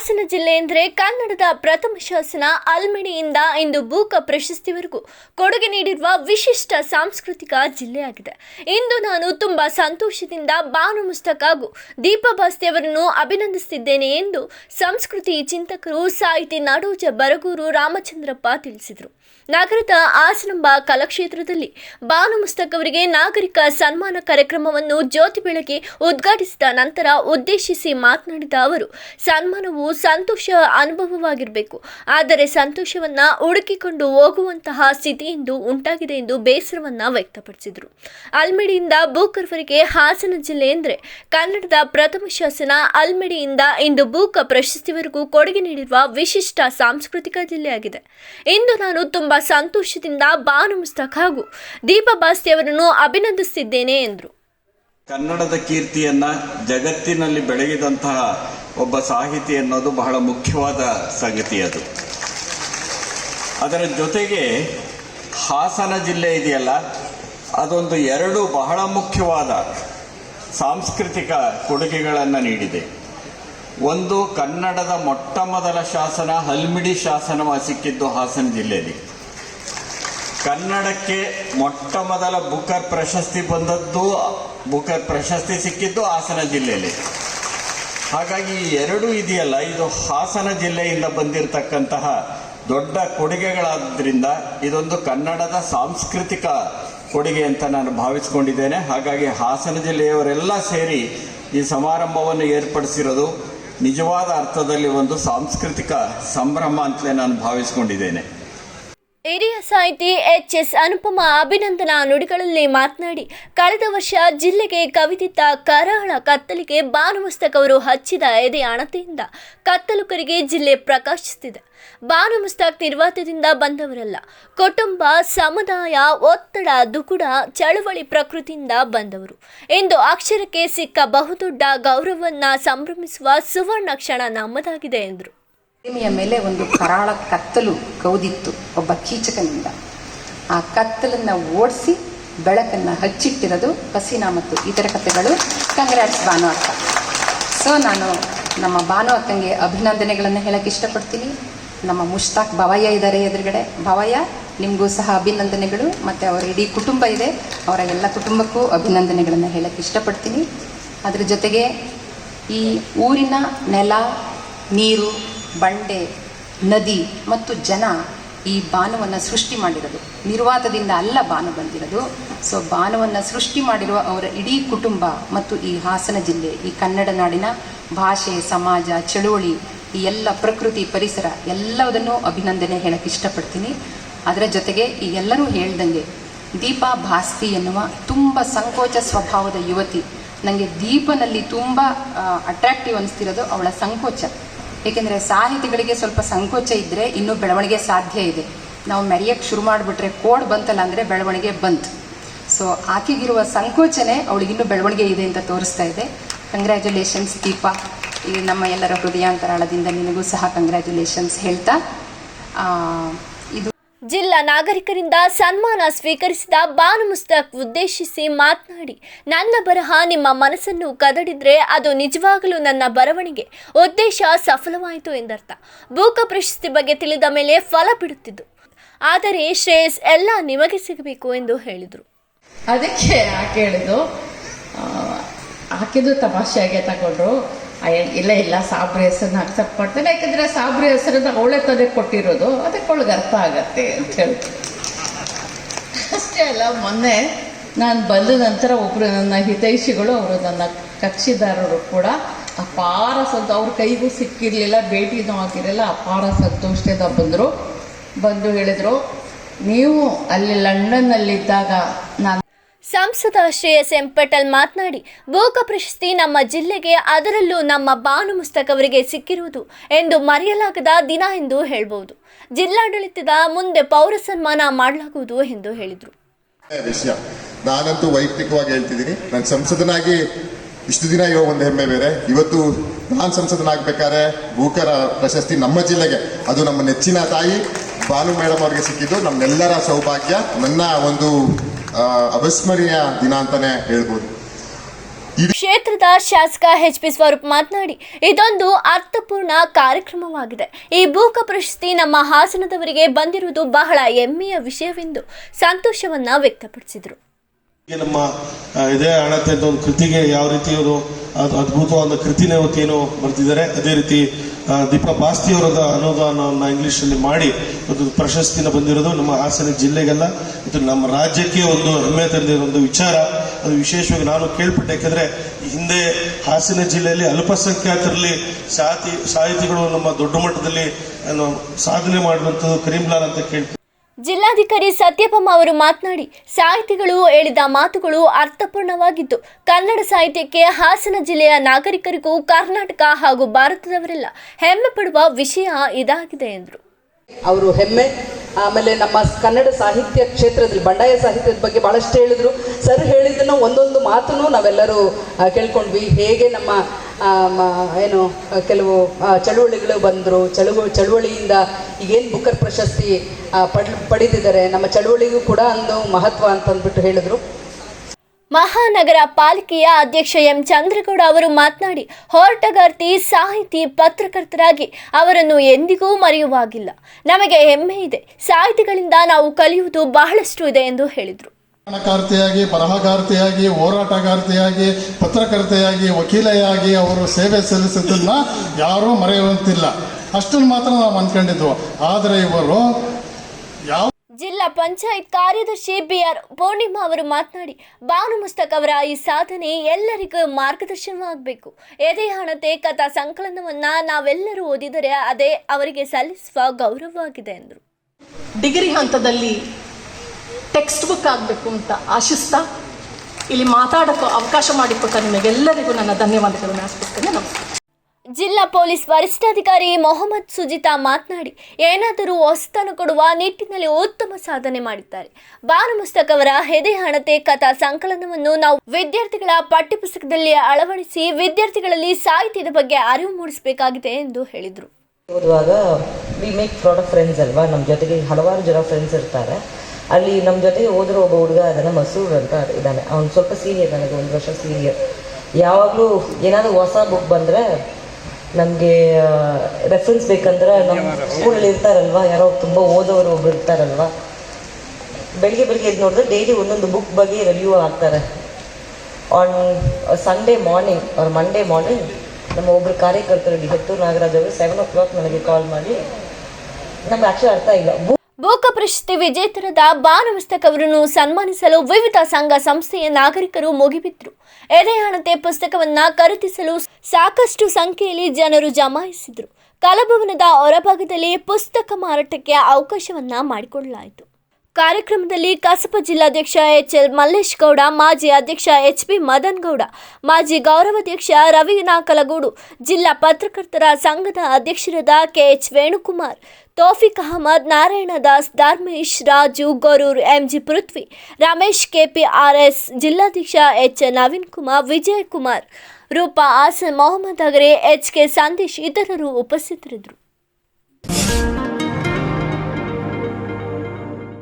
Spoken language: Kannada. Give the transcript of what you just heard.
ಹಾಸನ ಜಿಲ್ಲೆ ಎಂದರೆ ಕನ್ನಡದ ಪ್ರಥಮ ಶಾಸನ ಅಲ್ಮಡಿಯಿಂದ ಇಂದು ಬೂಕ ಪ್ರಶಸ್ತಿವರೆಗೂ ಕೊಡುಗೆ ನೀಡಿರುವ ವಿಶಿಷ್ಟ ಸಾಂಸ್ಕೃತಿಕ ಜಿಲ್ಲೆಯಾಗಿದೆ. ಇಂದು ನಾನು ತುಂಬ ಸಂತೋಷದಿಂದ ಬಾನು ಮುಸ್ತಕ್ ಹಾಗೂ ದೀಪ ಭಾಸ್ತಿಯವರನ್ನು ಅಭಿನಂದಿಸುತ್ತಿದ್ದೇನೆ ಎಂದು ಸಂಸ್ಕೃತಿ ಚಿಂತಕರು, ಸಾಹಿತಿ ನಾಡೋಜ ಬರಗೂರು ರಾಮಚಂದ್ರಪ್ಪ ತಿಳಿಸಿದರು. ನಗರದ ಆಸನಂಬ ಕಲಾಕ್ಷೇತ್ರದಲ್ಲಿ ಬಾನು ಮುಸ್ತಕ್ ಅವರಿಗೆ ನಾಗರಿಕ ಸನ್ಮಾನ ಕಾರ್ಯಕ್ರಮವನ್ನು ಜ್ಯೋತಿ ಬೆಳಗ್ಗೆ ಉದ್ಘಾಟಿಸಿದ ನಂತರ ಉದ್ದೇಶಿಸಿ ಮಾತನಾಡಿದ ಅವರು, ಸನ್ಮಾನವು ಸಂತೋಷ ಅನುಭವವಾಗಿರಬೇಕು. ಆದರೆ ಸಂತೋಷವನ್ನ ಹುಡುಕಿಕೊಂಡು ಹೋಗುವಂತಹ ಸ್ಥಿತಿ ಇಂದು ಉಂಟಾಗಿದೆ ಎಂದು ಬೇಸರವನ್ನ ವ್ಯಕ್ತಪಡಿಸಿದರು. ಅಲ್ಮಿಡಿಯಿಂದ ಭೂಕರ್ವರಿಗೆ ಹಾಸನ ಜಿಲ್ಲೆ ಎಂದರೆ ಕನ್ನಡದ ಪ್ರಥಮ ಶಾಸನ ಅಲ್ಮಿಡಿಯಿಂದ ಇಂದು ಬೂಕ ಪ್ರಶಸ್ತಿವರೆಗೂ ಕೊಡುಗೆ ನೀಡಿರುವ ವಿಶಿಷ್ಟ ಸಾಂಸ್ಕೃತಿಕ ಜಿಲ್ಲೆಯಾಗಿದೆ. ಇಂದು ನಾನು ತುಂಬಾ ಸಂತೋಷದಿಂದ ಬಾನು ಮುಸ್ತಕ್ ಹಾಗೂ ದೀಪ ಬಾಸ್ತಿ ಅವರನ್ನು ಅಭಿನಂದಿಸುತ್ತಿದ್ದೇನೆ ಎಂದರು. ಕನ್ನಡದ ಕೀರ್ತಿಯನ್ನ ಜಗತ್ತಿನಲ್ಲಿ ಬೆಳಗಿದಂತಹ ಒಬ್ಬ ಸಾಹಿತಿ ಅನ್ನೋದು ಬಹಳ ಮುಖ್ಯವಾದ ಸಂಗತಿ ಅದು. ಅದರ ಜೊತೆಗೆ ಹಾಸನ ಜಿಲ್ಲೆ ಇದೆಯಲ್ಲ, ಅದೊಂದು ಎರಡು ಬಹಳ ಮುಖ್ಯವಾದ ಸಾಂಸ್ಕೃತಿಕ ಕೊಡುಗೆಗಳನ್ನು ನೀಡಿದೆ. ಒಂದು ಕನ್ನಡದ ಮೊಟ್ಟ ಮೊದಲ ಶಾಸನ, ಹಲ್ಮಿಡಿ ಶಾಸನ ಸಿಕ್ಕಿದ್ದು ಹಾಸನ ಜಿಲ್ಲೆಯಲ್ಲಿ. ಕನ್ನಡಕ್ಕೆ ಮೊಟ್ಟ ಮೊದಲ ಬುಕರ್ ಪ್ರಶಸ್ತಿ ಬಂದದ್ದು, ಬುಕರ್ ಪ್ರಶಸ್ತಿ ಸಿಕ್ಕಿದ್ದು ಹಾಸನ ಜಿಲ್ಲೆಯಲ್ಲಿ. ಹಾಗಾಗಿ ಎರಡೂ ಇದೆಯಲ್ಲ, ಇದು ಹಾಸನ ಜಿಲ್ಲೆಯಿಂದ ಬಂದಿರತಕ್ಕಂತಹ ದೊಡ್ಡ ಕೊಡುಗೆಗಳಾದ್ರಿಂದ ಇದೊಂದು ಕನ್ನಡದ ಸಾಂಸ್ಕೃತಿಕ ಕೊಡುಗೆ ಅಂತ ನಾನು ಭಾವಿಸ್ಕೊಂಡಿದ್ದೇನೆ. ಹಾಗಾಗಿ ಹಾಸನ ಜಿಲ್ಲೆಯವರೆಲ್ಲ ಸೇರಿ ಈ ಸಮಾರಂಭವನ್ನು ಏರ್ಪಡಿಸಿರೋದು ನಿಜವಾದ ಅರ್ಥದಲ್ಲಿ ಒಂದು ಸಾಂಸ್ಕೃತಿಕ ಸಂಭ್ರಮ ಅಂತಲೇ ನಾನು ಭಾವಿಸ್ಕೊಂಡಿದ್ದೇನೆ. ಹಿರಿಯ ಸಾಹಿತಿ ಎಚ್ ಎಸ್ ಅನುಪಮ ಅಭಿನಂದನಾ ನುಡಿಗಳಲ್ಲಿ ಮಾತನಾಡಿ, ಕಳೆದ ವರ್ಷ ಜಿಲ್ಲೆಗೆ ಕವಿದಿದ್ದ ಕರಾಳ ಕತ್ತಲಿಗೆ ಭಾನುಮಸ್ತಕ್ ಅವರು ಹಚ್ಚಿದ ಎದೆ ಅಣತೆಯಿಂದ ಕತ್ತಲುಕರಿಗೆ ಜಿಲ್ಲೆ ಪ್ರಕಾಶಿಸುತ್ತಿದೆ. ಭಾನುಮಸ್ತಕ್ ನಿರ್ವಾತದಿಂದ ಬಂದವರಲ್ಲ, ಕುಟುಂಬ, ಸಮುದಾಯ, ಒತ್ತಡ ದುಗುಡ ಚಳುವಳಿ ಪ್ರಕೃತಿಯಿಂದ ಬಂದವರು. ಎಂದು ಅಕ್ಷರಕ್ಕೆ ಸಿಕ್ಕ ಬಹುದೊಡ್ಡ ಗೌರವವನ್ನು ಸಂಭ್ರಮಿಸುವ ಸುವರ್ಣ ಕ್ಷಣ ನಮ್ಮದಾಗಿದೆ ಎಂದರು. ಭೂಮಿಯ ಮೇಲೆ ಒಂದು ಕರಾಳ ಕತ್ತಲು ಕೌದಿತ್ತು, ಒಬ್ಬ ಕೀಚಕನಿಂದ. ಆ ಕತ್ತಲನ್ನು ಓಡಿಸಿ ಬೆಳಕನ್ನ ಹಚ್ಚಿಟ್ಟಿರೋದು ಹಸೀನಾ ಮತ್ತು ಇತರ ಕಥೆಗಳು ಕಂಗ್ರಾಟ್ಸ್ ಭಾನು ಅಕ್ಕ. ಸೊ ನಾನು ನಮ್ಮ ಭಾನು ಅಕ್ಕಂಗೆ ಅಭಿನಂದನೆಗಳನ್ನು ಹೇಳಕ್ಕೆ ಇಷ್ಟಪಡ್ತೀನಿ. ನಮ್ಮ ಮುಷ್ತಾಕ್ ಭವಯ್ಯ ಇದ್ದಾರೆ ಎದುರುಗಡೆ. ಭವಯ್ಯ, ನಿಮಗೂ ಸಹ ಅಭಿನಂದನೆಗಳು. ಮತ್ತು ಅವರ ಇಡೀ ಕುಟುಂಬ ಇದೆ. ಅವರ ಎಲ್ಲ ಕುಟುಂಬಕ್ಕೂ ಅಭಿನಂದನೆಗಳನ್ನು ಹೇಳಕ್ಕೆ ಇಷ್ಟಪಡ್ತೀನಿ. ಅದ್ರ ಜೊತೆಗೆ ಈ ಊರಿನ ನೆಲ, ನೀರು ಬಂಡೆ, ನದಿ ಮತ್ತು ಜನ ಈ ಬಾನುವನ್ನು ಸೃಷ್ಟಿ ಮಾಡಿರೋದು. ನಿರ್ವಾತದಿಂದ ಅಲ್ಲ ಬಾನು ಬಂದಿರೋದು. ಸೊ ಬಾನುವನ್ನು ಸೃಷ್ಟಿ ಮಾಡಿರುವ ಅವರ ಇಡೀ ಕುಟುಂಬ ಮತ್ತು ಈ ಹಾಸನ ಜಿಲ್ಲೆ, ಈ ಕನ್ನಡ ನಾಡಿನ ಭಾಷೆ, ಸಮಾಜ, ಚಳುವಳಿ, ಈ ಎಲ್ಲ ಪ್ರಕೃತಿ ಪರಿಸರ ಎಲ್ಲದನ್ನೂ ಅಭಿನಂದನೆ ಹೇಳಕ್ಕೆ ಇಷ್ಟಪಡ್ತೀನಿ. ಅದರ ಜೊತೆಗೆ ಈ ಎಲ್ಲರೂ ಹೇಳ್ದಂಗೆ ದೀಪಾ ಭಾಸ್ತಿ ಎನ್ನುವ ತುಂಬ ಸಂಕೋಚ ಸ್ವಭಾವದ ಯುವತಿ ನನಗೆ ದೀಪನಲ್ಲಿ ತುಂಬ ಅಟ್ರಾಕ್ಟಿವ್ ಅನಿಸ್ತಿರೋದು ಅವಳ ಸಂಕೋಚ. ಏಕೆಂದರೆ ಸಾಹಿತಿಗಳಿಗೆ ಸ್ವಲ್ಪ ಸಂಕೋಚ ಇದ್ದರೆ ಇನ್ನೂ ಬೆಳವಣಿಗೆ ಸಾಧ್ಯ ಇದೆ. ನಾವು ಮೆರೆಯಕ್ಕೆ ಶುರು ಮಾಡಿಬಿಟ್ರೆ ಕೋಡ್ ಬಂತಲ್ಲ ಅಂದರೆ ಬೆಳವಣಿಗೆ ಬಂತು. ಸೊ ಆಕೆಗಿರುವ ಸಂಕೋಚನೆ ಅವಳಿಗಿನ್ನೂ ಬೆಳವಣಿಗೆ ಇದೆ ಅಂತ ತೋರಿಸ್ತಾ ಇದೆ. ಕಂಗ್ರ್ಯಾಚುಲೇಷನ್ಸ್ ದೀಪಾ. ಈ ನಮ್ಮ ಎಲ್ಲರ ಹೃದಯಾಂತರಾಳದಿಂದ ನಿನಗೂ ಸಹ ಕಂಗ್ರ್ಯಾಚುಲೇಷನ್ಸ್ ಹೇಳ್ತಾ. ಜಿಲ್ಲಾ ನಾಗರಿಕರಿಂದ ಸನ್ಮಾನ ಸ್ವೀಕರಿಸಿದ ಬಾನು ಮುಸ್ತಕ್ ಉದ್ದೇಶಿಸಿ ಮಾತನಾಡಿ, ನನ್ನ ಬರಹ ನಿಮ್ಮ ಮನಸ್ಸನ್ನು ಕದಡಿದ್ರೆ ಅದು ನಿಜವಾಗಲೂ ನನ್ನ ಬರವಣಿಗೆ. ಉದ್ದೇಶ ಸಫಲವಾಯಿತು ಎಂದರ್ಥ. ಭೂಕ ಪ್ರಶಸ್ತಿ ಬಗ್ಗೆ ತಿಳಿದ ಮೇಲೆ ಫಲ ಬಿಡುತ್ತಿದ್ದು. ಆದರೆ ಶ್ರೇಯಸ್, ಎಲ್ಲ ನಿಮಗೆ ಸಿಗಬೇಕು ಎಂದು ಹೇಳಿದರು. ಅದಕ್ಕೆ ಆಕೆ ಹೇಳಿದ್ದು ಆಕೆದು ತಮಾಷೆಯಾಗೆ ತಗೊಂಡ್ರು. ಇಲ್ಲ ಇಲ್ಲ, ಸಾಬ್ರಿ ಹೆಸರನ್ನ ಅಕ್ಸೆಪ್ಟ್ ಮಾಡ್ತೇನೆ. ಯಾಕಂದ್ರೆ ಸಾಬ್ರಿ ಹೆಸರನ್ನ ಅವಳೆ ತಂದೆ ಕೊಟ್ಟಿರೋದು. ಅದಕ್ಕೆ ಅವಳಿಗೆ ಅರ್ಥ ಆಗತ್ತೆ ಅಂತ ಹೇಳ್ತೀನಿ. ಅಷ್ಟೇ ಅಲ್ಲ, ಮೊನ್ನೆ ನಾನು ಬಂದ ನಂತರ ಒಬ್ಬರು ನನ್ನ ಹಿತೈಷಿಗಳು, ಅವರು ನನ್ನ ಕಕ್ಷಿದಾರರು ಕೂಡ ಅಪಾರ ಸಂತೋಷ ಅವ್ರ ಕೈಗೂ ಸಿಕ್ಕಿರಲಿಲ್ಲ, ಭೇಟಿನೂ ಆಗಿರಲಿಲ್ಲ, ಅಪಾರ ಸಂತೋಷದಿಂದ ಬಂದರು. ಬಂದು ಹೇಳಿದರು, ನೀವು ಅಲ್ಲಿ ಲಂಡನ್ನಲ್ಲಿದ್ದಾಗ ನಾನು ಸಂಸದ ಶ್ರೇಯಸ್ ಎಂ ಪಟೇಲ್ ಮಾತನಾಡಿ ಬೋಕ ಪ್ರಶಸ್ತಿ ನಮ್ಮ ಜಿಲ್ಲೆಗೆ ಅದರಲ್ಲೂ ನಮ್ಮ ಬಾನು ಮುಸ್ತಕ್ ಅವರಿಗೆ ಸಿಕ್ಕಿರುವುದು ಎಂದು ಮರೆಯಲಾಗದ ದಿನ ಎಂದು ಹೇಳಬಹುದು. ಜಿಲ್ಲಾಡಳಿತದ ಮುಂದೆ ಪೌರ ಸನ್ಮಾನ ಮಾಡಲಾಗುವುದು ಎಂದು ಹೇಳಿದರು. ವಿಷಯ. ನಾನಂತೂ ವೈಯಕ್ತಿಕವಾಗಿ ಹೇಳ್ತಿದ್ದೀನಿ. ನಾನು ಸಂಸದನಾಗಿ ಇಷ್ಟು ದಿನ ಇರೋ ಒಂದು ಹೆಮ್ಮೆ ಬೇರೆ. ಇವತ್ತು ನಾನು ಸಂಸದನಾಗಬೇಕಾದ್ರೆ ಭೂಕರ ಪ್ರಶಸ್ತಿ ನಮ್ಮ ಜಿಲ್ಲೆಗೆ. ಅದು ನಮ್ಮ ನೆಚ್ಚಿನ ತಾಯಿ ಭಾನು ಮೇಡಮ್ ಅವರಿಗೆ ಸಿಕ್ಕಿದ್ದು. ನಮ್ಮೆಲ್ಲರ ಸೌಭಾಗ್ಯ. ನನ್ನ ಒಂದು ಅವಿಸ್ಮರಣೀಯ ದಿನ ಅಂತಾನೆ ಹೇಳ್ಬೋದು. ಕ್ಷೇತ್ರದ ಶಾಸಕ ಎಚ್ ಪಿ ಸ್ವರೂಪ್ ಮಾತನಾಡಿ ಇದೊಂದು ಅರ್ಥಪೂರ್ಣ ಕಾರ್ಯಕ್ರಮವಾಗಿದೆ. ಈ ಭೂಕ ಪ್ರಶಸ್ತಿ ನಮ್ಮ ಹಾಸನದವರಿಗೆ ಬಂದಿರುವುದು ಬಹಳ ಹೆಮ್ಮೆಯ ವಿಷಯವೆಂದು ಸಂತೋಷವನ್ನ ವ್ಯಕ್ತಪಡಿಸಿದರು. ನಮ್ಮ ಇದೇ ಅಣತೆ ಅಂತ ಒಂದು ಕೃತಿಗೆ ಯಾವ ರೀತಿ ಅದು ಅದ್ಭುತವಾದ ಕೃತಿನೇ ಇವತ್ತೇನು ಬರ್ತಿದ್ದಾರೆ ಅದೇ ರೀತಿ ದೀಪಾ ಬಾಸ್ತಿ ಅವರದ ಅನುದಾನವನ್ನು ಇಂಗ್ಲಿಷಲ್ಲಿ ಮಾಡಿ ಒಂದು ಪ್ರಶಸ್ತಿನ ಬಂದಿರೋದು ನಮ್ಮ ಹಾಸನ ಜಿಲ್ಲೆಗೆಲ್ಲ, ಇದು ನಮ್ಮ ರಾಜ್ಯಕ್ಕೆ ಒಂದು ಹೆಮ್ಮೆ ತಂದಿರೋ ಒಂದು ವಿಚಾರ. ಅದು ವಿಶೇಷವಾಗಿ ನಾನು ಕೇಳ್ಪಟ್ಟೆ, ಯಾಕಂದ್ರೆ ಹಿಂದೆ ಹಾಸನ ಜಿಲ್ಲೆಯಲ್ಲಿ ಅಲ್ಪಸಂಖ್ಯಾತರಲ್ಲಿ ಸಾಹಿತಿ ಸಾಹಿತಿಗಳು ನಮ್ಮ ದೊಡ್ಡ ಮಟ್ಟದಲ್ಲಿ ಸಾಧನೆ ಮಾಡುವಂಥದ್ದು ಕರೀಂಲಾಲ್ ಅಂತ ಕೇಳ್ಪಟ್ಟೆ ಜಿಲ್ಲಾಧಿಕಾರಿ ಸತ್ಯಪಮ್ಮ ಅವರು ಮಾತನಾಡಿ, ಸಾಹಿತಿಗಳು ಹೇಳಿದ ಮಾತುಗಳು ಅರ್ಥಪೂರ್ಣವಾಗಿದ್ದು, ಕನ್ನಡ ಸಾಹಿತ್ಯಕ್ಕೆ ಹಾಸನ ಜಿಲ್ಲೆಯ ನಾಗರಿಕರಿಗೂ ಕರ್ನಾಟಕ ಹಾಗೂ ಭಾರತದವರೆಲ್ಲ ಹೆಮ್ಮೆ ಪಡುವ ವಿಷಯ ಇದಾಗಿದೆ ಎಂದರು. ಅವರು ಹೆಮ್ಮೆ. ಆಮೇಲೆ ನಮ್ಮ ಕನ್ನಡ ಸಾಹಿತ್ಯ ಕ್ಷೇತ್ರದಲ್ಲಿ, ಬಂಡಾಯ ಸಾಹಿತ್ಯದ ಬಗ್ಗೆ ಭಾಳಷ್ಟು ಹೇಳಿದ್ರು. ಸರ್ ಹೇಳಿದ್ದನ್ನು ಒಂದೊಂದು ಮಾತನ್ನು ನಾವೆಲ್ಲರೂ ಕೇಳ್ಕೊಂಡ್ವಿ. ಹೇಗೆ ನಮ್ಮ ಏನು ಕೆಲವು ಚಳುವಳಿಗಳು ಬಂದರು. ಚಳುವ, ಚಳುವಳಿಯಿಂದ ಈಗೇನು ಬುಕ್ಕರ್ ಪ್ರಶಸ್ತಿ ಪಡ್, ಪಡೆದಿದ್ದಾರೆ. ನಮ್ಮ ಚಳುವಳಿಗೂ ಕೂಡ ಒಂದು ಮಹತ್ವ ಅಂತ ಅಂದ್ಬಿಟ್ಟು ಹೇಳಿದ್ರು. ಮಹಾನಗರ ಪಾಲಿಕೆಯ ಅಧ್ಯಕ್ಷ ಎಂ. ಚಂದ್ರಗೌಡ ಅವರು ಮಾತನಾಡಿ, ಹೋರಾಟಗಾರ್ತಿ ಸಾಹಿತಿ ಪತ್ರಕರ್ತರಾಗಿ ಅವರನ್ನು ಎಂದಿಗೂ ಮರೆಯುವಾಗಿಲ್ಲ. ನಮಗೆ ಹೆಮ್ಮೆ ಇದೆ. ಸಾಹಿತಿಗಳಿಂದ ನಾವು ಕಲಿಯುವುದು ಬಹಳಷ್ಟು ಇದೆ ಎಂದು ಹೇಳಿದರು. ಕಾರ್ತಿಯಾಗಿ ಬರಹಗಾರ್ತಿಯಾಗಿ ಹೋರಾಟಗಾರ್ತಿಯಾಗಿ ಪತ್ರಕರ್ತೆಯಾಗಿ ವಕೀಲೆಯಾಗಿ ಅವರು ಸೇವೆ ಸಲ್ಲಿಸಿದ್ದನ್ನ ಯಾರೂ ಮರೆಯುವಂತಿಲ್ಲ. ಅಷ್ಟನ್ನು ಮಾತ್ರ ನಾವು ಅಂದ್ಕೊಂಡಿದ್ವು ಆದರೆ ಇವರು ಯಾವ ಜಿಲ್ಲಾ ಪಂಚಾಯತ್ ಕಾರ್ಯದರ್ಶಿ ಬಿಆರ್ ಪೂರ್ಣಿಮಾ ಅವರು ಮಾತನಾಡಿ ಬಾನು ಮುಸ್ತಕ್ ಅವರ ಈ ಸಾಧನೆ ಎಲ್ಲರಿಗೂ ಮಾರ್ಗದರ್ಶನವಾಗಬೇಕು. ಎದೆ ಹಣತೆ ಕಥಾ ಸಂಕಲನವನ್ನ ನಾವೆಲ್ಲರೂ ಓದಿದರೆ ಅದೇ ಅವರಿಗೆ ಸಲ್ಲಿಸುವ ಗೌರವವಾಗಿದೆ ಎಂದರು. ಡಿಗ್ರಿ ಹಂತದಲ್ಲಿ ಟೆಕ್ಸ್ಟ್ ಬುಕ್ ಆಗಬೇಕು ಅಂತ ಆಶಿಸ್ತಾ ಇಲ್ಲಿ ಮಾತಾಡೋಕ್ಕೂ ಅವಕಾಶ ಮಾಡಿಕೊಟ್ಟ ನಿಮಗೆಲ್ಲರಿಗೂ ನನ್ನ ಧನ್ಯವಾದಗಳನ್ನು ಅರ್ಪಿಸ್ತೇನೆ ನಮಸ್ಕಾರ. ಜಿಲ್ಲಾ ಪೊಲೀಸ್ ವರಿಷ್ಠಾಧಿಕಾರಿ ಮೊಹಮ್ಮದ್ ಸುಜಿತಾ ಮಾತನಾಡಿ ಏನಾದರೂ ಹೊಸತನ ಕೊಡುವ ನಿಟ್ಟಿನಲ್ಲಿ ಉತ್ತಮ ಸಾಧನೆ ಮಾಡಿದ್ದಾರೆ. ಬಾನು ಮುಸ್ತಕ್ ಅವರ ಹೆದೆ ಹಣತೆ ಕಥಾ ಸಂಕಲನವನ್ನು ನಾವು ವಿದ್ಯಾರ್ಥಿಗಳ ಪಠ್ಯಪುಸ್ತಕದಲ್ಲಿ ಅಳವಡಿಸಿ ವಿದ್ಯಾರ್ಥಿಗಳಲ್ಲಿ ಸಾಹಿತ್ಯದ ಬಗ್ಗೆ ಅರಿವು ಮೂಡಿಸಬೇಕಾಗಿದೆ ಎಂದು ಹೇಳಿದರು. ಓದುವಾಗ ವಿ ಮೇಕ್ ಫ್ರೆಂಡ್ಸ್ ಅಲ್ವಾ? ನಮ್ಮ ಜೊತೆಗೆ ಹಲವಾರು ಜನ ಫ್ರೆಂಡ್ಸ್ ಇರ್ತಾರೆ. ಅಲ್ಲಿ ನಮ್ಮ ಜೊತೆಗೆ ಓದಿರೋ ಒಬ್ಬ ಹುಡುಗ ಅದನ್ನು ಮಸೂರ್ ಅಂತ ಇದ್ದಾನೆ. ಅವ್ನು ಸ್ವಲ್ಪ ಸೀನಿಯರ್ ನನಗೆ ಒಂದು ವರ್ಷ ಸೀನಿಯರ್ ಯಾವಾಗಲೂ ಏನಾದರೂ ಹೊಸ ಬುಕ್ ಬಂದರೆ ನಮಗೆ ರೆಫರೆನ್ಸ್ ಬೇಕಂದ್ರೆ ನಮ್ಮ ಸ್ಕೂಲಲ್ಲಿ ಇರ್ತಾರಲ್ವಾ? ಯಾರೋ ತುಂಬ ಓದೋರು ಒಬ್ರು ಇರ್ತಾರಲ್ವಾ? ಬೆಳಿಗ್ಗೆ ಬೆಳಿಗ್ಗೆ ಎದ್ದು ನೋಡಿದ್ರೆ ಡೈಲಿ ಒಂದೊಂದು ಬುಕ್ ಬಗ್ಗೆ ರಿವ್ಯೂ ಆಗ್ತಾರೆ ಆನ್ ಸಂಡೇ ಮಾರ್ನಿಂಗ್ ಅವ್ರ ಮಂಡೇ ಮಾರ್ನಿಂಗ್ ನಮ್ಮ ಒಬ್ರು ಕಾರ್ಯಕರ್ತರು ಹೆತ್ತೂರು ನಾಗರಾಜ್ ಅವರು ಸೆವೆನ್ ಓ ಕ್ಲಾಕ್ ನನಗೆ ಕಾಲ್ ಮಾಡಿ, ನಮ್ಗೆ ಆಕ್ಚುಲಿ ಅರ್ಥ ಇಲ್ಲ. ಬೂಕ ಪ್ರಶಸ್ತಿ ವಿಜೇತರಾದ ಬಾನಮಸ್ತಕ್ ಅವರನ್ನು ಸನ್ಮಾನಿಸಲು ವಿವಿಧ ಸಂಘ ಸಂಸ್ಥೆಯ ನಾಗರಿಕರು ಮುಗಿಬಿದ್ರು. ಎದೆಯಾಣತೆ ಪುಸ್ತಕವನ್ನ ಖರೀದಿಸಲು ಸಾಕಷ್ಟು ಸಂಖ್ಯೆಯಲ್ಲಿ ಜನರು ಜಮಾಯಿಸಿದ್ರು. ಕಲಾಭವನದ ಹೊರಭಾಗದಲ್ಲಿ ಪುಸ್ತಕ ಮಾರಾಟಕ್ಕೆ ಅವಕಾಶವನ್ನ ಮಾಡಿಕೊಡಲಾಯಿತು. ಕಾರ್ಯಕ್ರಮದಲ್ಲಿ ಕಸಬ ಜಿಲ್ಲಾಧ್ಯಕ್ಷ ಎಚ್ ಎಲ್ ಮಲ್ಲೇಶ್ ಗೌಡ ಮಾಜಿ ಅಧ್ಯಕ್ಷ ಎಚ್ ಪಿ ಮದನ್ ಗೌಡ ಮಾಜಿ ಗೌರವಾಧ್ಯಕ್ಷ ರವಿ ನಾಕಲಗೂಡು ಜಿಲ್ಲಾ ಪತ್ರಕರ್ತರ ಸಂಘದ ಅಧ್ಯಕ್ಷರಾದ ಕೆಎಚ್ ವೇಣುಕುಮಾರ್ ತೌಫಿಕ್ ಅಹಮದ್, ನಾರಾಯಣ ದಾಸ್, ಧರ್ಮೇಶ್ ರಾಜು, ಗೊರೂರ್ ಎಂಜಿ ಪೃಥ್ವಿ, ರಮೇಶ್ ಕೆಪಿಆರ್ಎಸ್ ಜಿಲ್ಲಾಧ್ಯಕ್ಷ H Naveen Kumar, Vijay Kumar, Roopa Hassan Mohammed Agare, H K Sandesh ಇತರರು ಉಪಸ್ಥಿತರಿದ್ದರು.